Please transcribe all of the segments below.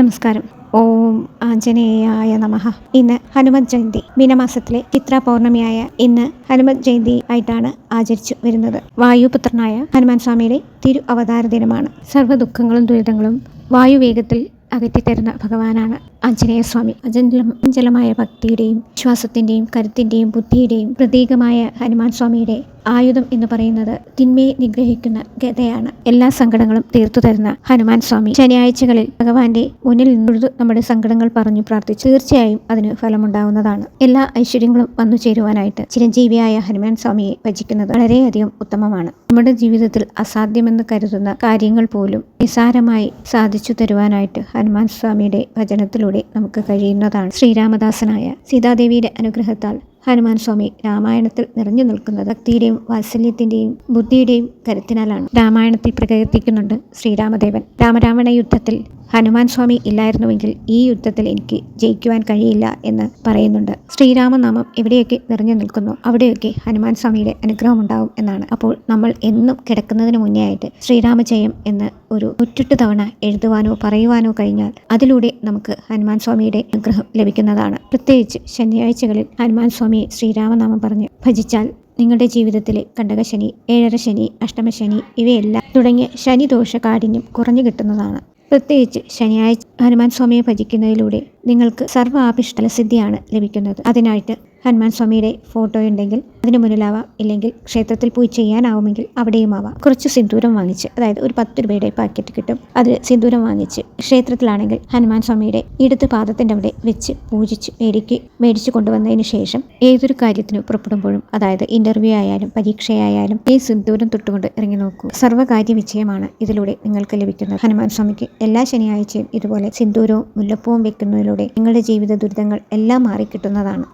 നമസ്കാരം. ഓം ആഞ്ജനേയായ നമഃ. ഇന്ന് ഹനുമത് ജയന്തി മീനമാസത്തിലെ ചിത്ര പൗർണമിയായ ഇന്ന് ഹനുമത് ജയന്തി ആയിട്ടാണ് ആചരിച്ചു വരുന്നത്. വായുപുത്രനായ ഹനുമാൻ സ്വാമിയുടെ തിരു അവതാര ദിനമാണ്. സർവ ദുഃഖങ്ങളും ദുരിതങ്ങളും വായുവേഗത്തിൽ അകറ്റിത്തരുന്ന ഭഗവാനാണ്. ആഞ്ജനേയ സ്വാമി അഞ്ചലമായ ഭക്തിയുടെയും വിശ്വാസത്തിന്റെയും കരുത്തിന്റെയും ബുദ്ധിയുടെയും പ്രതീകമായ ഹനുമാൻ സ്വാമിയുടെ ആയുധം എന്ന് പറയുന്നത് തിന്മയെ നിഗ്രഹിക്കുന്ന ഗതയാണ് എല്ലാ സങ്കടങ്ങളും തീർത്തു തരുന്ന ഹനുമാൻ സ്വാമി ശനിയാഴ്ചകളിൽ ഭഗവാന്റെ മുന്നിൽ നിന്നുള്ളത് നമ്മുടെ സങ്കടങ്ങൾ പറഞ്ഞു പ്രാർത്ഥിച്ചു തീർച്ചയായും അതിന് ഫലമുണ്ടാവുന്നതാണ്. എല്ലാ ഐശ്വര്യങ്ങളും വന്നു ചേരുവാനായിട്ട് ചിരഞ്ജീവിയായ ഹനുമാൻ സ്വാമിയെ ഭജിക്കുന്നത് വളരെയധികം ഉത്തമമാണ്. നമ്മുടെ ജീവിതത്തിൽ അസാധ്യമെന്ന് കരുതുന്ന കാര്യങ്ങൾ പോലും നിസാരമായി സാധിച്ചു തരുവാനായിട്ട് ഹനുമാൻ സ്വാമിയുടെ ഭജനത്തിലൂടെ നമുക്ക് കഴിയുന്നതാണ്. ശ്രീരാമദാസനായ സീതാദേവിയുടെ അനുഗ്രഹത്താൽ ഹനുമാൻ സ്വാമി രാമായണത്തിൽ നിറഞ്ഞു നിൽക്കുന്നത് ഭക്തിയുടെയും വാത്സല്യത്തിന്റെയും ബുദ്ധിയുടെയും കരുത്തിനാലാണ്. രാമായണത്തിൽ പ്രകീർത്തിക്കുന്നുണ്ട് ശ്രീരാമദേവൻ. രാമരാവണ യുദ്ധത്തിൽ ഹനുമാൻ സ്വാമി ഇല്ലായിരുന്നുവെങ്കിൽ ഈ യുദ്ധത്തിൽ എനിക്ക് ജയിക്കുവാൻ കഴിയില്ല എന്ന് പറയുന്നുണ്ട്. ശ്രീരാമനാമം എവിടെയൊക്കെ നിറഞ്ഞു നിൽക്കുന്നു അവിടെയൊക്കെ ഹനുമാൻ സ്വാമിയുടെ അനുഗ്രഹം ഉണ്ടാവും എന്നാണ്. അപ്പോൾ നമ്മൾ എന്നും കിടക്കുന്നതിന് മുന്നേ ആയിട്ട് ശ്രീരാമജയം എന്ന് ഒരു നൂറ്റെട്ട് തവണ എഴുതുവാനോ പറയുവാനോ കഴിഞ്ഞാൽ അതിലൂടെ നമുക്ക് ഹനുമാൻ സ്വാമിയുടെ അനുഗ്രഹം ലഭിക്കുന്നതാണ്. പ്രത്യേകിച്ച് ശനിയാഴ്ചകളിൽ ഹനുമാൻ സ്വാമിയെ ശ്രീരാമനാമം പറഞ്ഞ്. ഭജിച്ചാൽ നിങ്ങളുടെ ജീവിതത്തിലെ കണ്ടകശനി ഏഴര ശനി അഷ്ടമശനി ഇവയെല്ലാം തുടങ്ങിയ ശനിദോഷ കാഠിന്യം കുറഞ്ഞു കിട്ടുന്നതാണ്. പ്രത്യേകിച്ച് ശനിയാഴ്ച ഹനുമാൻ സ്വാമിയെ ഭജിക്കുന്നതിലൂടെ നിങ്ങൾക്ക് സർവ ആഭിഷ്ടല സിദ്ധിയാണ് ലഭിക്കുന്നത്. അതിനായിട്ട് ഹനുമാൻ സ്വാമിയുടെ ഫോട്ടോ ഉണ്ടെങ്കിൽ അതിന് മുന്നിലാവാം. ഇല്ലെങ്കിൽ ക്ഷേത്രത്തിൽ പോയി ചെയ്യാനാവുമെങ്കിൽ അവിടെയും ആവാം കുറച്ച് സിന്ദൂരം വാങ്ങിച്ച് അതായത് ഒരു പത്ത് രൂപയുടെ പാക്കറ്റ് കിട്ടും. അതിൽ സിന്ദൂരം വാങ്ങിച്ച് ക്ഷേത്രത്തിലാണെങ്കിൽ ഹനുമാൻ സ്വാമിയുടെ ഇടത് പാദത്തിന്റെ അവിടെ വെച്ച് പൂജിച്ച് മേടിക്ക് മേടിച്ചു കൊണ്ടുവന്നതിന് ശേഷം ഏതൊരു കാര്യത്തിന് പുറപ്പെടുമ്പോഴും അതായത് ഇന്റർവ്യൂ ആയാലും പരീക്ഷയായാലും ഈ സിന്ദൂരം തൊട്ടുകൊണ്ട് ഇറങ്ങി നോക്കൂ. സർവകാര്യ വിജയമാണ് ഇതിലൂടെ നിങ്ങൾക്ക് ലഭിക്കുന്നത്. ഹനുമാൻ സ്വാമിക്ക് എല്ലാ ശനിയാഴ്ചയും ഇതുപോലെ സിന്ദൂരവും മുല്ലപ്പൂവും വെക്കുന്നതിലൂടെ നിങ്ങളുടെ ജീവിത ദുരിതങ്ങൾ എല്ലാം മാറിക്കിട്ടുന്നതാണ്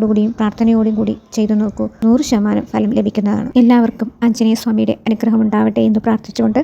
വിശ്വാസത്തോടുകൂടിയും പ്രാർത്ഥനയോടും കൂടി ചെയ്തു നോക്കൂ. നൂറ് ശതമാനം ഫലം ലഭിക്കുന്നതാണ്. എല്ലാവർക്കും ആഞ്ജനേയ സ്വാമിയുടെ അനുഗ്രഹം ഉണ്ടാവട്ടെ എന്ന് പ്രാർത്ഥിച്ചുകൊണ്ട്